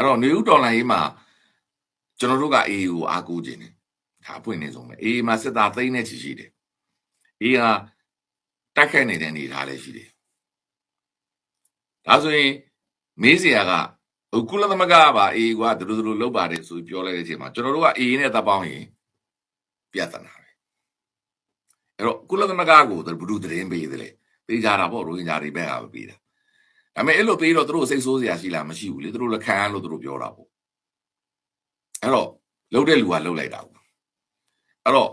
အဲ့တော့နေဦးတော်လိုင်းရေးမှာကျွန်တော်တို့က AA ကိုအားကိုးခြင်းတယ်ဒါအပွင့်နေဆုံးပဲ AA မှာစစ်သားသိန်းနဲ့ချီရှိတယ် AA ကတိုက်ခိုက်နေတဲ့အနေထားလည်းရှိတယ်ဒါဆိုရင်မေးစရာကဟိုကုလသမဂ္ဂကပါ AA ကဒူဒူလောက်ပါတယ်ဆိုပြီးပြောလိုက်တဲ့အချိန်မှာကျွန်တော်တို့က AA နဲ့တပ်ပေါင်းရင်ပြဿနာပဲအဲ့တော့ကုလသမဂ္ဂကိုဘယ်သူသတင်းပေးသလဲပေးကြတာပေါ့ရိုဟင်ဂျာတွေဘက်ကပဲပေးတာ ဒါပေမဲ့အဲ့လိုပေးတော့သူတို့စိတ်ဆိုးစရာရှိလားမရှိဘူးလေသူတို့လည်းခံရလို့သူတို့ပြောတာပေါ့အဲ့တော့လှုပ်တဲ့လူကလှုပ်လိုက်တာပေါ့အဲ့တော့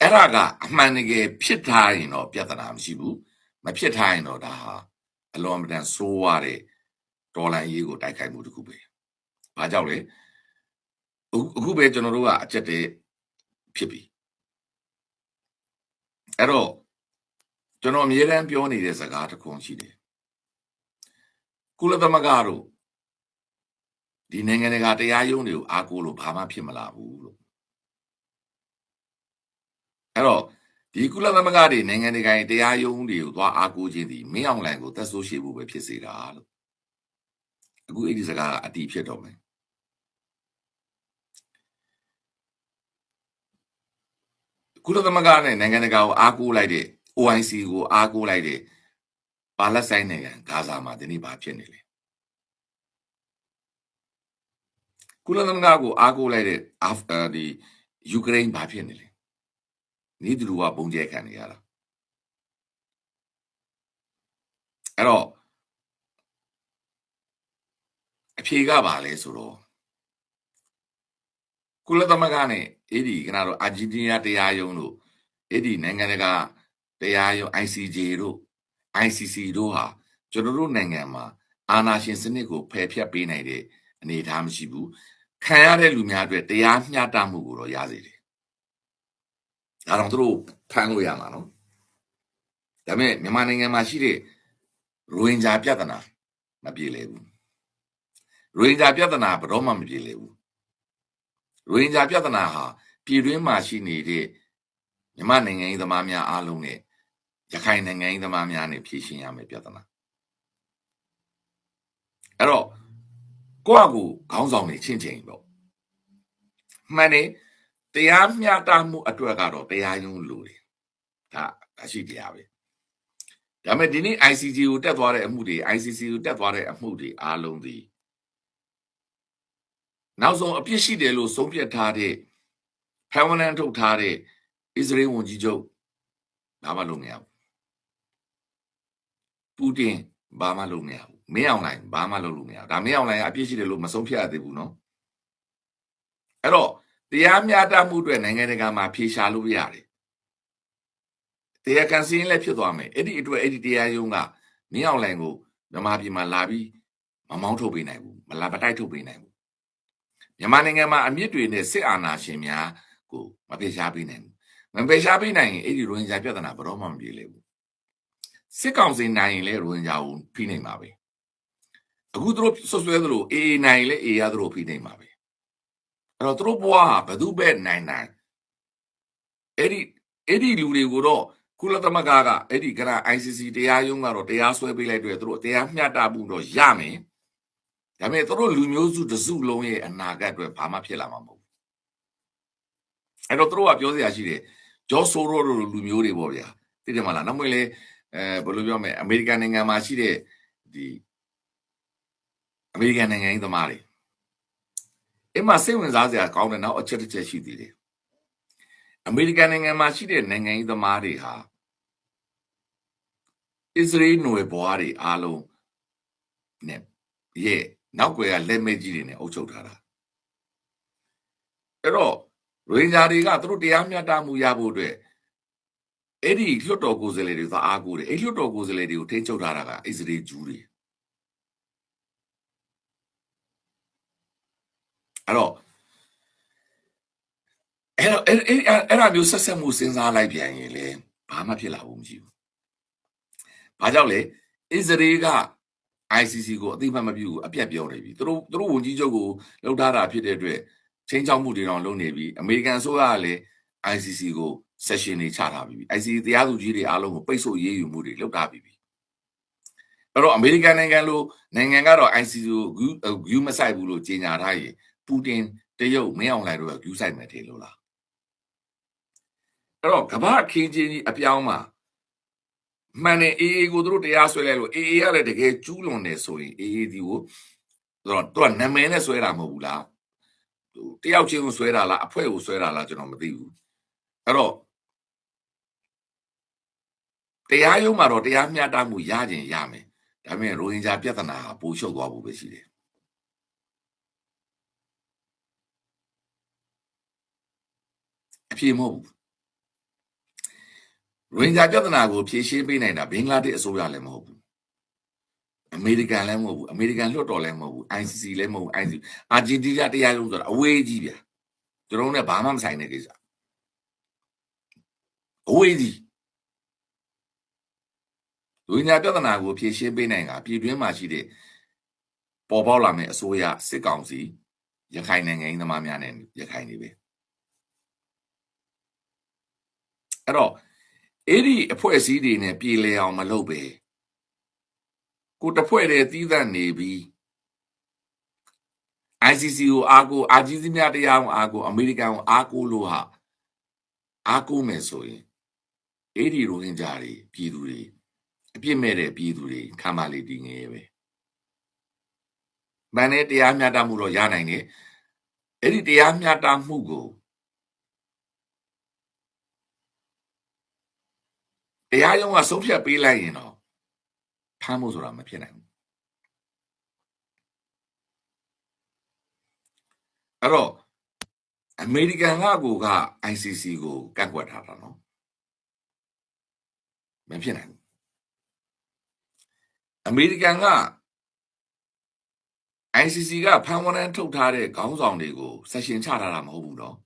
အဲ့ဒါကအမှန်တကယ်ဖြစ်ထားရင်တော့ပြဿနာမရှိဘူးမဖြစ်ထားရင်တော့ဒါဟာအလွန်အမတန်ဆိုးရတဲ့ဒေါ်လာရေးကိုတိုက်ခိုက်မှုတစ်ခုပဲ။ဘာကြောင့်လဲ။အခုအခုပဲကျွန်တော်တို့ကအချက်တည်းဖြစ်ပြီ။အဲ့တော့ကျွန်တော်အမြဲတမ်းပြောနေတဲ့စကားတစ်ခုရှိတယ်။ ကုလသမဂ္ဂတို့ဒီနိုင်ငံတကာတရားရုံးတွေကိုအားကိုးလို့ဘာမှဖြစ်မလာဘူးလို့အဲ့တော့ဒီကုလသမဂ္ဂတွေနိုင်ငံတကာတရားရုံးတွေကိုသွားအားကိုးခြင်းဒီမင်းအောင်လှိုင်ကိုသက်ဆိုးရှိဖို့ပဲဖြစ်စေတာလို့အခုအဲ့ဒီစကားကအတီးဖြစ်တော့မယ်ကုလသမဂ္ဂနဲ့နိုင်ငံတကာကိုအားကိုးလိုက်တဲ့ OIC ကိုအားကိုးလိုက်တဲ့ ပါလက်ဆိုင်နိုင်ငံဂါဇာမှာဒီနေ့ဘာဖြစ်နေလဲကုလသမဂ္ဂကိုအားကိုးလိုက်တဲ့အာဖဒီယူကရိန်းဘာဖြစ်နေလဲနေသူတို့ကပုံကျဲခံနေရတာအဲ့တော့အဖြေကပါလဲဆိုတော့ကုလသမဂ္ဂနဲ့အဲ့ဒီခဏတော့အာဂျင်တီးနားတရားရုံးတို့အဲ့ဒီနိုင်ငံတကာတရားရုံး ICJ တို့ ICC တို့ဟာကျွန်တော်တို့နိုင်ငံမှာအာဏာရှင်စနစ်ကိုဖယ်ဖျက်ပေးနိုင်တဲ့အနေအထားမရှိဘူးခံရတဲ့လူများအတွက်တရားမျှတမှုကိုတော့ရစေတယ်ဒါတော့သူတို့ဖမ်းလို့ရမှာနော်ဒါပေမဲ့မြန်မာနိုင်ငံမှာရှိတဲ့ရိုဟင်ဂျာပြဿနာမပြေလည်ဘူးရိုဟင်ဂျာပြဿနာဘယ်တော့မှမပြေလည်ဘူးရိုဟင်ဂျာပြဿနာဟာပြည်တွင်းမှာရှိနေတဲ့မြန်မာနိုင်ငံရေးသမားများအားလုံးနဲ့ ရခိုင်နိုင်ငံရေးသမားများနဲ့ဖြေရှင်းရမယ့်ပြဿနာအဲ့တော့ကိုယ့်အကူခေါင်းဆောင်နေချင်းချင်းပေါ့မှန်တယ်တရားမျှတမှုအတွက်ကတော့တရားရုံးလိုတယ်ဒါအရှိတရားပဲဒါပေမဲ့ဒီနေ့ ICC ကိုတက်သွားတဲ့အမှုတွေ ICC ကိုတက်သွားတဲ့အမှုတွေအားလုံးဒီနောက်ဆုံးအပြစ်ရှိတယ်လို့ဆုံးဖြတ်ထားတဲ့ဖန်ဝနန်ထုတ်ထားတဲ့အစ္စရေးဝန်ကြီးချုပ်ဘာမှလုပ်မရဘူး ပူတင်ဘာမှလုပ်မရဘူးမင်းအောင်လိုင်းဘာမှလုပ်လို့မရဘူးဒါမင်းအောင်လိုင်းကအပြစ်ရှိတယ်လို့မဆုံးဖြတ်ရသေးဘူးနော်အဲ့တော့တရားမျှတမှုအတွက်နိုင်ငံတကာမှာဖြေရှားလို့ရတယ်တရားကန်စင်းလည်းဖြစ်သွားမယ်အဲ့ဒီအတွက်အဲ့ဒီတရားရုံးကမင်းအောင်လိုင်းကိုမြန်မာပြည်မှာလာပြီးမမောင်းထုတ်ပေးနိုင်ဘူးမလာပတိုက်ထုတ်ပေးနိုင်ဘူးမြန်မာနိုင်ငံမှာအမြင့်တွေနဲ့စစ်အာဏာရှင်များကိုမပြေရှားပေးနိုင်ဘူးမပြေရှားပေးနိုင်ရင်အဲ့ဒီရိုဟင်ဂျာပြဿနာဘယ်တော့မှမပြေလည်ဘူး စစ်ကောင်စီနိုင်ရင်လည်းရိုဟင်ဂျာကိုဖိနိုင်မှာပဲအခုသူတို့ဆွဆွဲသလိုအေးနိုင်ရင်လည်းအေးရသလိုဖိနိုင်မှာပဲအဲ့တော့သူတို့ဘဝဟာဘယ်သူပဲနိုင်နိုင်အဲ့ဒီအဲ့ဒီလူတွေကိုတော့ကုလသမဂ္ဂကအဲ့ဒီကရ ICC တရားရုံးကတော့တရားစွဲပေးလိုက်တွေ့သူတို့တရားမျှတမှုတော့ရမယ်ဒါပေမဲ့သူတို့လူမျိုးစုတစုလုံးရဲ့အနာဂတ်အတွက်ဘာမှဖြစ်လာမှာမဟုတ်ဘူးအဲ့တော့သူတို့ကပြောစရာရှိတယ်ဂျော့ဆိုရိုတို့လူမျိုးတွေပေါ့ဗျာသိတယ်မလားနောက်မှလည်း အဲဘယ်လိုပြောမလဲအမေရိကန်နိုင်ငံမှာရှိတဲ့ဒီအမေရိကန်နိုင်ငံရေးသမားတွေအဲ့မှာစိတ်ဝင်စားစရာကောင်းတဲ့နောက်အချက်တစ်ချက်ရှိသေးတယ်အမေရိကန်နိုင်ငံမှာရှိတဲ့နိုင်ငံရေးသမားတွေဟာအစ္စရေးနွယ်ဘွားတွေအားလုံးနဲ့ရဲ့နောက်ွယ်ကလက်မဲကြီးတွေနဲ့အုပ်ချုပ်ထားတာအဲ့တော့ရိုဟင်ဂျာတွေကသူတို့တရားမျှတမှုရဖို့အတွက် အဲ့ဒီလွတ်တော်ကိုယ်စားလှယ်တွေသာအားကိုးတယ်အဲ့လွတ်တော်ကိုယ်စားလှယ်တွေကိုထိန်းချုပ်ထားတာကအစ္စရေးဂျူးတွေအဲ့တော့အဲ့တော့အဲ့အဲ့အဲ့ဒါမျိုးဆက်ဆက်မှုစဉ်းစားလိုက်ပြန်ရင်လေဘာမှဖြစ်လာဖို့မရှိဘူး။ဘာကြောင့်လဲအစ္စရေးက ICC ကိုအသိမှတ်မပြုဘူးအပြတ်ပြောနေပြီ။သူတို့သူတို့ဝန်ကြီးချုပ်ကိုလှုပ်ထားတာဖြစ်တဲ့အတွက်ချင်းချောင်းမှုတွေတော့လုပ်နေပြီ။အမေရိကန်ဆိုကလည်း ICC ကို session တွေချထားပြီ။ ICC တရားသူကြီးတွေအားလုံးကိုပိတ်ဆို့ရေးယူမှုတွေလုပ်ထားပြီ။ဘအဲ့တော့အမေရိကန်နိုင်ငံလိုနိုင်ငံကတော့ ICC ကိုဂူးမဆိုင်ဘူးလို့ကြေညာထားရင်ပူတင်တရုတ်မင်းအောင်လှိုင်တို့ကဂူးဆိုင်မယ်ထင်လို့လားအဲ့တော့ကမ္ဘာခင်းချင်းကြီးအပြောင်းမှာမှန်တယ်အေးအေးကိုတို့တရားဆွဲလိုက်လို့အေးအေးကလည်းတကယ်ကျူးလွန်တယ်ဆိုရင်အေးအေးဒီကိုတော့တော့နာမည်နဲ့ဆွဲတာမဟုတ်ဘူးလားတယောက်ချင်းကိုဆွဲတာလားအဖွဲ့ကိုဆွဲတာလားကျွန်တော်မသိဘူးအဲ့တော့ တရားရုံးမှာတော့တရားမျှတမှုရခြင်းရမယ်ဒါပေမဲ့ရိုဟင်ဂျာပြဿနာဟာပိုရှုပ်သွားဖို့ပဲရှိတယ်အပြေမဟုတ်ဘူးရိုဟင်ဂျာပြဿနာကိုဖြေရှင်းပေးနိုင်တာဘင်္ဂလားဒေ့ရှ်အစိုးရလည်းမဟုတ်ဘူးအမေရိကန်လည်းမဟုတ်ဘူးအမေရိကန်လွှတ်တော်လည်းမဟုတ်ဘူး ICC လည်းမဟုတ်ဘူး ICC အာဂျင်တီးနားတရားရုံးဆိုတာအဝေးကြီးဗျာကျွန်တော်တို့နဲ့ဘာမှမဆိုင်တဲ့ကိစ္စအဝေးကြီး လူညာပြဿနာကိုဖြေရှင်းပေးနိုင်တာပြည်တွင်းမှာရှိတဲ့ပေါ်ပေါက်လာမယ့်အစိုးရစစ်ကောင်စီရခိုင်နိုင်ငံရေးသမားများနဲ့ရခိုင်နေပဲအဲ့တော့အဲ့ဒီအဖွဲ့အစည်းတွေနဲ့ပြည်လဲအောင်မလုပ်ပဲကိုတစ်ဖွဲ့တည်းသီးသန့်နေပြီး ICC ကိုအားကိုအာဂျီစီများတရားကိုအားကိုအမေရိကန်ကိုအားကိုလို့ဟာအားကိုမယ်ဆိုရင်အဲ့ဒီရိုဟင်ဂျာတွေပြည်သူတွေ အပြစ်မဲ့တဲ့ပြည်သူတွေခံပါလေတည်ငယ်ပဲမန်နဲ့တရားမျှတမှုတော့ရနိုင်တယ်အဲ့ဒီတရားမျှတမှုကိုတရားရုံးကဆုံးဖြတ်ပေးလိုက်ရင်တော့ဖမ်းဖို့ဆိုတာမဖြစ်နိုင်ဘူးအဲ့တော့အမေရိကန်ကကိုက ICC ကိုကန့်ကွက်ထားတာနော်မဖြစ်နိုင်ဘူး အမေရိကန်က ICC ကဖမ်းဝရမ်းထုတ်ထားတဲ့ခေါင်းဆောင်တွေကိုဆက်ရှင်ချထားတာမဟုတ်ဘူးနော်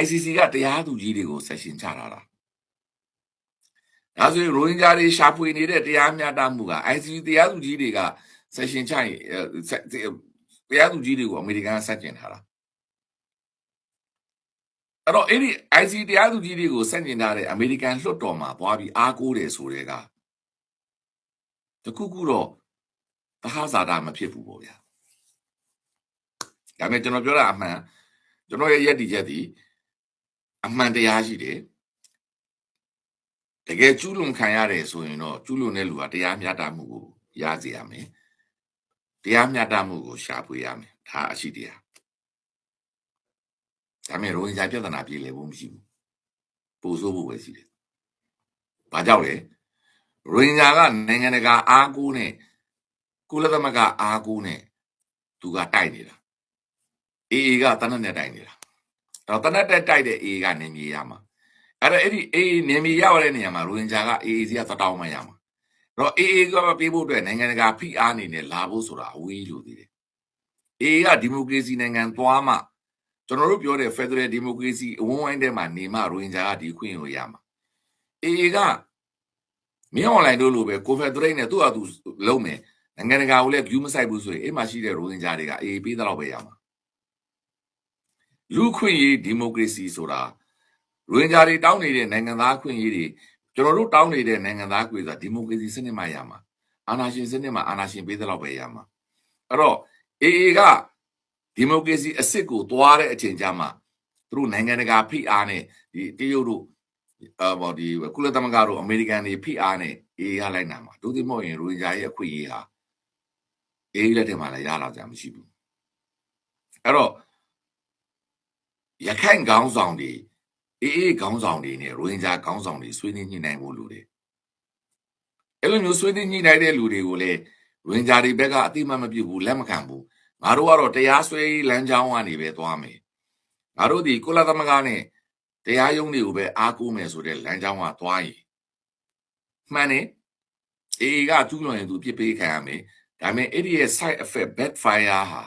ICC ကတရားသူကြီးတွေကိုဆက်ရှင်ချထားတာဒါဆိုရင်ရိုဟင်ဂျာတွေရှာဖွေနေတဲ့တရားမျှတမှုက ICC တရားသူကြီးတွေကဆက်ရှင်ချရင်တရားသူကြီးတွေကိုအမေရိကန်ကဆက်ကျင်ထားတာအဲ့တော့အဲ့ဒီ ICC တရားသူကြီးတွေကိုဆက်ကျင်ထားတဲ့အမေရိကန်လွှတ်တော်မှာသွားပြီးအားကိုးတယ်ဆိုတဲ့က တခုခုတော့သဟဇာတာမဖြစ်ဘူးပေါ့ဗျာဒါပေမဲ့ကျွန်တော်ပြောတာအမှန်ကျွန်တော်ရဲ့ယက်တီချက်ဒီအမှန်တရားရှိတယ်တကယ်ကျူးလွန်ခံရတယ်ဆိုရင်တော့ကျူးလွန်တဲ့လူကတရားမျှတမှုကိုရစေရမယ်တရားမျှတမှုကိုရှာဖွေရမယ်ဒါအရှိတရားဒါပေမဲ့ရိုဟင်ဂျာပြဿနာပြေလည်ဖို့မရှိဘူးပို့ဆိုးဖို့ပဲရှိတယ်ဘာကြောင့်လဲ ရိုဟင်ဂျာကနိုင်ငံတကာအားကိုးနဲ့ကုလသမဂ္ဂအားကိုးနဲ့သူကတိုက်နေတာအေအေကတနက်နဲ့တိုက်နေတာတော့တနက်တက်တိုက်တဲ့အေအေကနေမြေရမှာအဲ့တော့အဲ့ဒီအေအေနေမြေရတဲ့နေရာမှာရိုဟင်ဂျာကအေအေစီကသတောင်းမှရမှာတော့အေအေကပေးဖို့အတွက်နိုင်ငံတကာဖိအားနေနဲ့လာဖို့ဆိုတာအဝေးလို့သေးတယ်အေအေကဒီမိုကရေစီနိုင်ငံသွားမှကျွန်တော်တို့ပြောတဲ့ Federal Democracy အဝန်းဝိုင်းထဲမှာနေမှရိုဟင်ဂျာကဒီခွင့်ကိုရမှာအေအေက မင်းအွန်လိုင်းတို့လိုပဲကိုဖက်ဒရိတ်နဲ့သူ့အတူလုံးမယ်နိုင်ငံတကာကိုလည်း view မဆိုင်ဘူးဆိုရင်အိမ်မှာရှိတဲ့ရိုဟင်ဂျာတွေကအေးပေးတော့ပဲရမှာလူခွင့်ရေးဒီမိုကရေစီဆိုတာရိုဟင်ဂျာတွေတောင်းနေတဲ့နိုင်ငံသားခွင့်ရေးတွေကျွန်တော်တို့တောင်းနေတဲ့နိုင်ငံသားခွင့်ဆိုတာဒီမိုကရေစီစနစ်မှရမှာအာဏာရှင်စနစ်မှာအာဏာရှင်ပေးတော့ပဲရမှာအဲ့တော့အေအေကဒီမိုကရေစီအစ်စ်ကိုသွားတဲ့အချိန်ကျမှသူတို့နိုင်ငံတကာဖိအားနဲ့ဒီတရုတ်တို့ အာဘောဒီကုလသမဂ္ဂတို့အမေရိကန်တွေဖိအားနဲ့အေးရလိုက်နာမှာတို့သိမဟုတ်ရင်ရိုဟင်ဂျာရဲ့အခွင့်အရေးဟာအေးလက်ထက်မှာလည်းရလာကြမရှိဘူးအဲ့တော့ရခိုင်ခေါင်းဆောင်တွေအေးအေးခေါင်းဆောင်တွေနဲ့ရိုဟင်ဂျာခေါင်းဆောင်တွေဆွေးနွေးညှိနှိုင်းဖို့လိုတယ်အဲ့လိုမျိုးဆွေးနွေးညှိနှိုင်းတဲ့လူတွေကိုလည်းရိုဟင်ဂျာတွေဘက်ကအတိမတ်မပြုတ်ဘူးလက်မခံဘူးငါတို့ကတော့တရားစွဲလမ်းကြောင်းကနေပဲသွားမယ်ငါတို့ဒီကုလသမဂ္ဂနဲ့ တရားရုံးတွေကိုပဲအားကိုးမယ်ဆိုတဲ့လမ်းကြောင်းကသွားရင်မှန်တယ်အေကကျူးလွန်ရင်သူပြစ်ပေးခံရမယ်ဒါပေမဲ့အဲ့ဒီရဲ့ side effect backfire ဟာ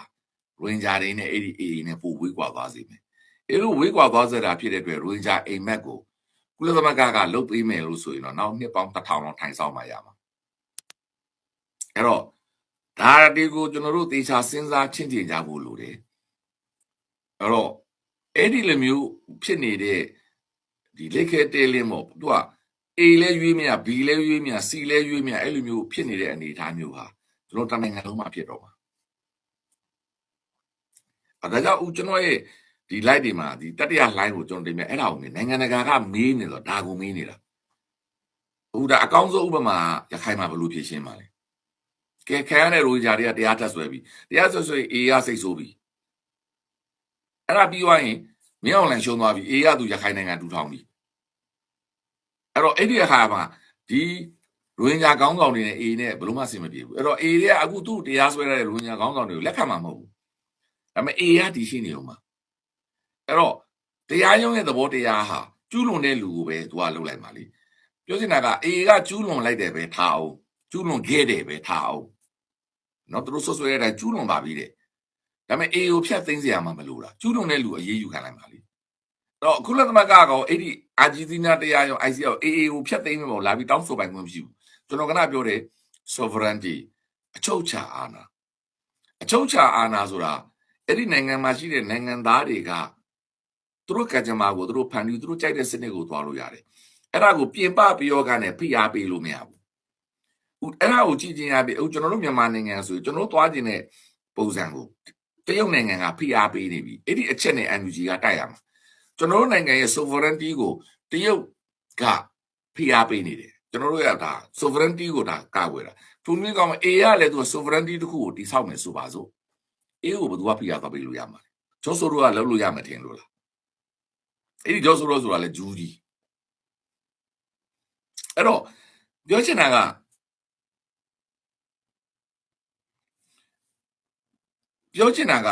ရိုဟင်ဂျာတွေနဲ့အဲ့ဒီအေနဲ့ပိုဝေးကွာသွားစေမယ်အဲ့လိုဝေးကွာသွားစေတာဖြစ်တဲ့အတွက်ရိုဟင်ဂျာအိမ်မက်ကိုကုလသမဂ္ဂကလုတ်ပေးမယ်လို့ဆိုရင်တော့နောက်နှစ်ပေါင်း1000လောက်ထိုင်ဆောင်မှရမှာအဲ့တော့ဒါဒီကိုကျွန်တော်တို့သေချာစဉ်းစားချင့်ချင်ကြဖို့လိုတယ်အဲ့တော့ အဲ့ဒီလိုမျိုးဖြစ်နေတဲ့ဒီလက်ခဲတဲလင်းပေါ့သူက A လဲရွေးမရ B လဲရွေးမရ C လဲရွေးမရအဲ့လိုမျိုးဖြစ်နေတဲ့အနေအထားမျိုးဟာကျွန်တော်တနိုင်ငံလုံးမှာဖြစ်တော့မှာအဲဒါကြောင့်ဦးကျွန်တော်ရဲ့ဒီ light တွေမှာဒီတတိယ line ကိုကျွန်တော်တင်ပြအဲ့ဒါကိုမြင်နိုင်ငံတကာကမေးနေတော့ဒါကိုမေးနေတာဦးဒါအကောင်းဆုံးဥပမာရခိုင်မှာဘယ်လိုဖြစ်ရှင်းပါလဲကဲခံရတဲ့ရိုဂျာတွေကတရားထပ်ဆွဲပြီတရားဆွဲဆွဲ A ရစိတ်ဆိုးပြီ အဲ့ဒါပြီးသွားရင်မင်းအောင်လန်ရှုံးသွားပြီ A ရသူရခိုင်နိုင်ငံတူထောင်ပြီအဲ့တော့အဲ့ဒီအခါမှာဒီရိုဟင်ဂျာခေါင်းဆောင်တွေနဲ့ A နဲ့ဘယ်လိုမှအဆင်မပြေဘူးအဲ့တော့ A တွေကအခုသူ့တရားစွဲရတဲ့ရိုဟင်ဂျာခေါင်းဆောင်တွေကိုလက်ခံမှာမဟုတ်ဘူးဒါပေမဲ့ A ကတည်ရှိနေအောင်မှာအဲ့တော့တရားရုံးရဲ့သဘောတရားဟာကျူးလွန်တဲ့လူကိုပဲသူကလုပ်လိုက်ပါလိပြောချင်တာက A ကကျူးလွန်လိုက်တယ်ပဲထားအောင်ကျူးလွန်ခဲ့တယ်ပဲထားအောင်နော်သူတို့ဆွဆွဲရတဲ့ကျူးလွန်ပါပြီတဲ့ ဒါပေမဲ့ A ကိုဖြတ်သိမ်းစရာမှမလိုတာကျူးလွန်တဲ့လူအရေးယူခံလိုက်ပါလိတော့ခုလသမဂ္ဂကောအဲ့ဒီအာဂျီတီနာတရားရော ICC ရော AA ကိုဖျက်သိမ်းမပေါ့လာပြီးတောင်းဆိုပိုင်ခွင့်မရှိဘူးကျွန်တော်ကနပြောတယ် sovereignty အချုပ်ချာအာဏာအချုပ်ချာအာဏာဆိုတာအဲ့ဒီနိုင်ငံမှာရှိတဲ့နိုင်ငံသားတွေကသူတို့ကကြမ္မာကိုသူတို့ဖန်ပြီးသူတို့ကြိုက်တဲ့စနစ်ကိုသွားလို့ရတယ်အဲ့ဒါကိုပြင်ပပြီးရောကနေဖိအားပေးလို့မရဘူးအဲ့ဒါကိုကြည့်ချင်းရပြီကျွန်တော်တို့မြန်မာနိုင်ငံဆိုကျွန်တော်တို့သွားခြင်းတဲ့ပုံစံကို တရုတ်နိုင်ငံကဖိအားပေးနေပြီအဲ့ဒီအချက်နဲ့ NUG ကတိုက်ရမှာကျွန်တော်တို့နိုင်ငံရဲ့ sovereignty ကိုတရုတ်ကဖိအားပေးနေတယ်ကျွန်တော်တို့ရတာ sovereignty ကိုဒါကာကွယ်တာသူမျိုးကောင် A ရလည်းသူ sovereignty တခုကိုတိဆောက်မယ်ဆိုပါစို့ A ကိုဘယ်သူကဖိအားသွားပေးလို့ရမှာလဲဂျော့ဆိုတို့ကလုပ်လို့ရမှာထင်လို့လားအဲ့ဒီဂျော့ဆိုတို့ဆိုတာလည်းဂျူးကြီးအဲ့တော့ပြောချင်တာက ပြောချင်တာက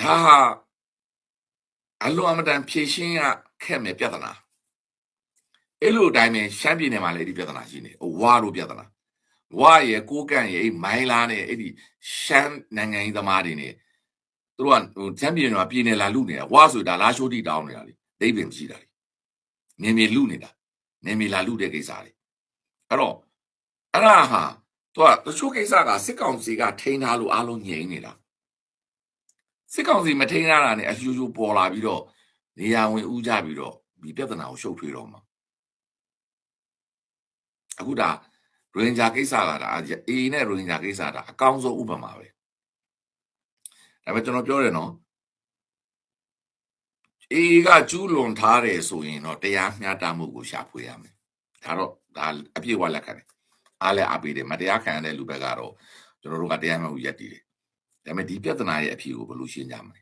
ဒါဟာအလွန်အမတန်ဖြည့်ရှင်းရခက်မယ်ပြဿနာအဲ့လိုအတိုင်းပဲရှမ်းပြည်နယ်မှာလည်းဒီပြဿနာရှိနေဝါလို့ပြဿနာဝါရဲ့ကိုကန့်ရဲ့အဲ့မိုင်းလားနဲ့အဲ့ဒီရှမ်းနိုင်ငံရေးသမားတွေနဲ့သူတို့ကဟိုချမ်းပြည်နယ်မှာပြည်နယ်လာလူနေတာဝါဆိုတာလာရှိုးတိတောင်းနေတာလေဒိဗင်မရှိတာလေနေမြေလူနေတာနေမြေလာလူတဲ့ကိစ္စတွေအဲ့တော့အဲ့ဒါဟာ သူကတချို့ကိစ္စကစစ်ကောင်စီကထိန်းထားလို့အားလုံးငြိမ်နေတာစစ်ကောင်စီမထိန်းရတာနဲ့အယူယူပေါ်လာပြီးတော့နေရာဝင်ဥကြပြီးတော့ဒီပြဿနာကိုရှုပ်ထွေးတော့မှာအခုဒါရိုဟင်ဂျာကိစ္စကဒါအေနဲ့ရိုဟင်ဂျာကိစ္စဒါအကောင်းဆုံးဥပမာပဲဒါပေမဲ့ကျွန်တော်ပြောတယ်နော်အေကကျူးလွန်ထားတယ်ဆိုရင်တော့တရားမျှတမှုကိုရှာဖွေရမယ်ဒါတော့ဒါအပြည့်အဝလက်ခံတယ် အားလည်းအားပေးတယ်မတရားခံရတဲ့လူဘက်ကတော့ကျွန်တော်တို့ကတရားမျှမှုရက်တည်တယ်ဒါပေမဲ့ဒီပြဿနာရဲ့အဖြေကိုဘယ်လိုရှင်းကြမလဲ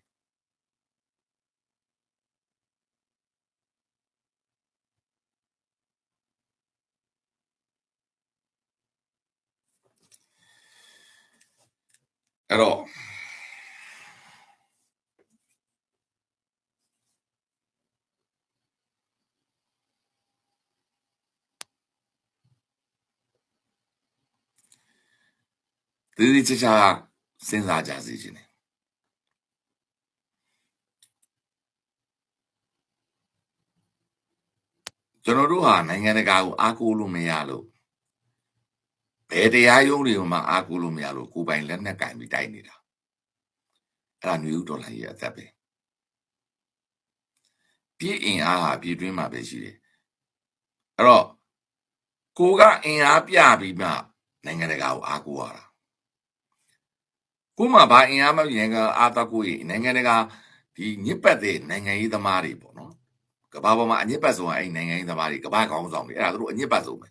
အဲ့တော့ ဒီဒီချာချာစဉ်းစားကြစေခြင်းတယ်ကျွန်တော်တို့ဟာနိုင်ငံတကာကိုအားကိုးလို့မရလို့ဘယ်တရားရုံးတွေကိုမှအားကိုးလို့မရလို့ကိုယ်ပိုင်လက်နက်ကင်ပြီးတိုက်နေတာအဲ့ဒါမျိုးဒေါ်လာရဲ့အသက်ပဲပြည်အင်အားဟာပြည်တွင်းမှာပဲရှိတယ်အဲ့တော့ကိုကအင်အားပြပြီးမှနိုင်ငံတကာကိုအားကိုးရတာ ကိုမှဘာအင်အားမရင်ကအာတကိုရေနိုင်ငံတကာဒီညစ်ပတ်တဲ့နိုင်ငံရေးသမားတွေပေါ့နော်ကဘာပေါ်မှာအညစ်ပတ်ဆုံးအဲ့နိုင်ငံရေးသမားတွေကဘာကောင်းဆောင်တွေအဲ့ဒါတို့အညစ်ပတ်ဆုံးပဲ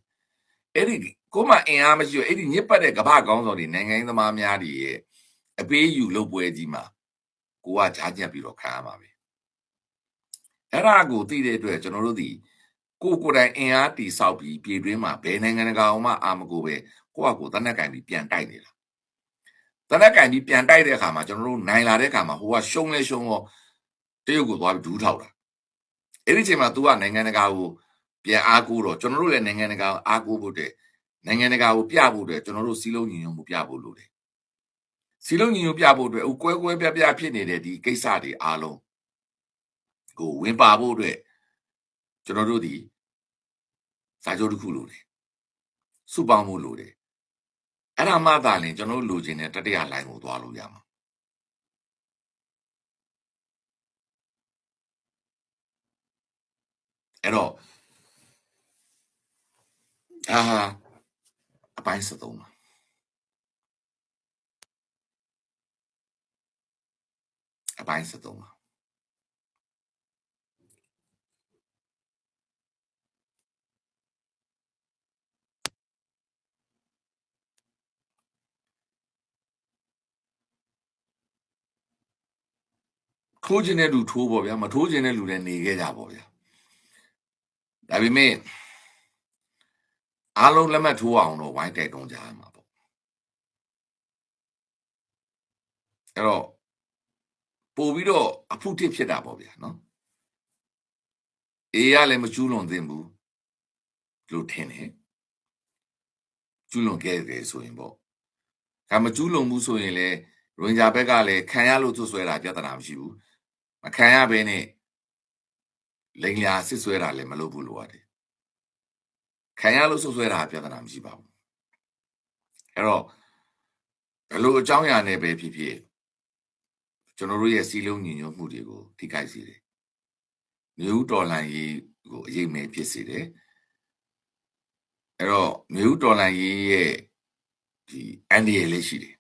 အဲ့ဒီကိုမှအင်အားမရှိဘူးအဲ့ဒီညစ်ပတ်တဲ့ကဘာကောင်းဆောင်တွေနိုင်ငံရေးသမားများတွေရဲ့အပေးယူလုပ်ပွဲကြီးမှာကိုကကြားညက်ပြီးတော့ခံရမှာပဲအဲ့ဒါကိုသိတဲ့အတွက်ကျွန်တော်တို့ဒီကိုကိုယ်တိုင်အင်အားတီဆောက်ပြီးပြည်တွင်းမှာဘယ်နိုင်ငံတကာမှအာမကိုပဲကိုကကိုတနက်ကင်ပြီးပြန်တိုက်နေတာ တနက်ကင်ပြီးပြန်တိုက်တဲ့အခါမှာကျွန်တော်တို့နိုင်လာတဲ့အခါမှာဟိုကရှုံးလဲရှုံးတော့တရုတ်ကိုသွားပြီးဒူးထောက်တာအဲ့ဒီချိန်မှာ तू ကနိုင်ငံတကာကိုပြန်အားကိုးတော့ကျွန်တော်တို့လည်းနိုင်ငံတကာကိုအားကိုးဖို့တဲ့နိုင်ငံတကာကိုပြဖို့တဲ့ကျွန်တော်တို့စီးလုံးညီညွတ်မှုပြဖို့လိုတယ်စီလုံးညီညွတ်ပြဖို့အတွက်ဥကွဲကွဲပြားပြားဖြစ်နေတဲ့ဒီကိစ္စတွေအားလုံးကိုဝင်ပါဖို့အတွက်ကျွန်တော်တို့ဒီစာချုပ်တစ်ခုလိုတယ်စုပေါင်းမှုလိုတယ် အဲ့ဒါမှသာလင်ကျွန်တော်လိုချင်တဲ့တတိယလိုင်းကိုသွားလို့ရမှာအဲ့တော့အာအပိုင်းစသုံးပါအပိုင်းစသုံးပါ ထိုးခြင်းတဲ့လူထိုးပေါ့ဗျာမထိုးခြင်းတဲ့လူလည်းနေခဲ့ကြပေါ့ဗျာဒါပေမဲ့အားလုံးလက်မှတ်ထိုးအောင်တော့ဝိုင်းတိုက်တွန်းကြရမှာပေါ့အဲ့တော့ပို့ပြီးတော့အဖုတစ်ဖြစ်တာပေါ့ဗျာနော်အေးရလည်းမကျူးလွန်သင့်ဘူးလို့ထင်တယ်ကျူးလွန်ခဲ့တယ်ဆိုရင်ပေါ့ဒါမကျူးလွန်ဘူးဆိုရင်လည်းရင်ဂျာဘက်ကလည်းခံရလို့သွဆွဲတာပြဿနာမရှိဘူး မခံရဘဲနဲ့လိန်ညာစစ်ဆွဲတာလည်းမလုပ်ဘူးလို့ရတယ်ခံရလို့ဆွဆွဲတာပြဿနာမရှိပါဘူးအဲ့တော့ဘယ်လိုအကြောင်းအရာနဲ့ပဲဖြစ်ဖြစ်ကျွန်တော်တို့ရဲ့စီလုံးညီညွတ်မှုတွေကိုထိခိုက်စေတယ်မြို့တော်လှန်ရေးကိုအရေးမဲ့ဖြစ်စေတယ်အဲ့တော့မြို့တော်လှန်ရေးရဲ့ဒီအန်ဒီရဲ့လေးရှိတယ်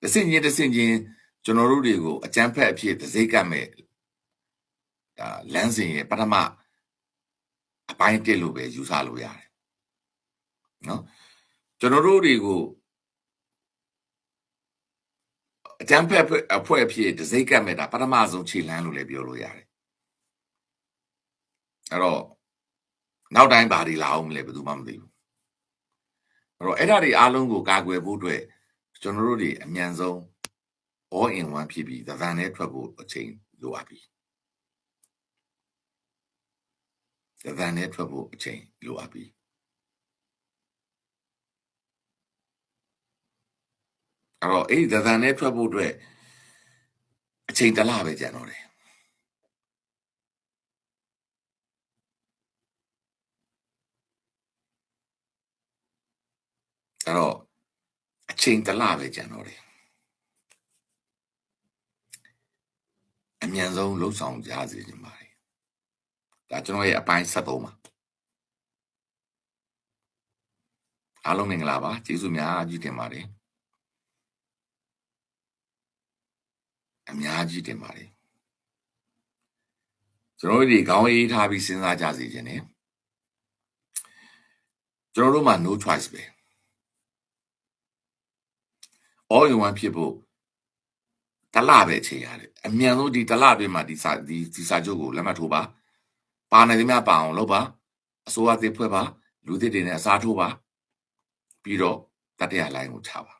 တစ်စင်ချင်းတစ်စင်ချင်း ကျွန်တော်တို့တွေကိုအကြမ်းဖက်အဖြစ်တစိမ့်ကတ်မဲ့ဒါလမ်းစဉ်ရဲ့ပထမအပိုင်းတက်လို့ပဲယူဆလို့ရတယ်နော်ကျွန်တော်တို့တွေကိုအကြမ်းဖက်အဖွဲ့အဖြစ်တစိမ့်ကတ်မဲ့တာပထမဆုံးခြေလှမ်းလို့လည်းပြောလို့ရတယ်အဲ့တော့နောက်တိုင်းဘာတွေလာအောင်မလဲဘယ်သူမှမသိဘူးအဲ့တော့အဲ့ဒါတွေအားလုံးကိုကာကွယ်ဖို့အတွက်ကျွန်တော်တို့တွေအမြန်ဆုံး all in one ဖြစ်ပြီးသဗ္ဗန်နဲ့ထွက်ဖို့အချိန်လိုအပ်ပြီသဗ္ဗန်နဲ့ထွက်ဖို့အချိန်လိုအပ်ပြီအဲ့တော့အဲ့ဒီသဗ္ဗန်နဲ့ထွက်ဖို့အတွက်အချိန်တစ်လပဲကျန်တော့တယ်အဲ့တော့အချိန်တစ်လပဲကျန်တော့တယ် အမြန်ဆုံးလှုပ်ဆောင်ကြစေချင်ပါတယ်ဒါကျွန်တော်ရဲ့အပိုင်း73ပါအားလုံးမင်္ဂလာပါကျေးဇူးများကြီးတင်ပါတယ်အများကြီးတင်ပါတယ်ကျွန်တော်တို့ဒီခေါင်းအေးထားပြီးစဉ်းစားကြစေခြင်း ਨੇ ကျွန်တော်တို့မှာ no choice ပဲ all in one ဖြစ်ဖို့ တလပဲချိန်ရတယ်အမြန်ဆုံးဒီတလအတွင်းမှာဒီစာဒီဒီစာချုပ်ကိုလက်မှတ်ထိုးပါပါနေသမျှပါအောင်လုပ်ပါအစိုးရသစ်ဖွဲ့ပါလူသစ်တွေနဲ့အစားထိုးပါပြီးတော့တတိယလိုင်းကိုချပါ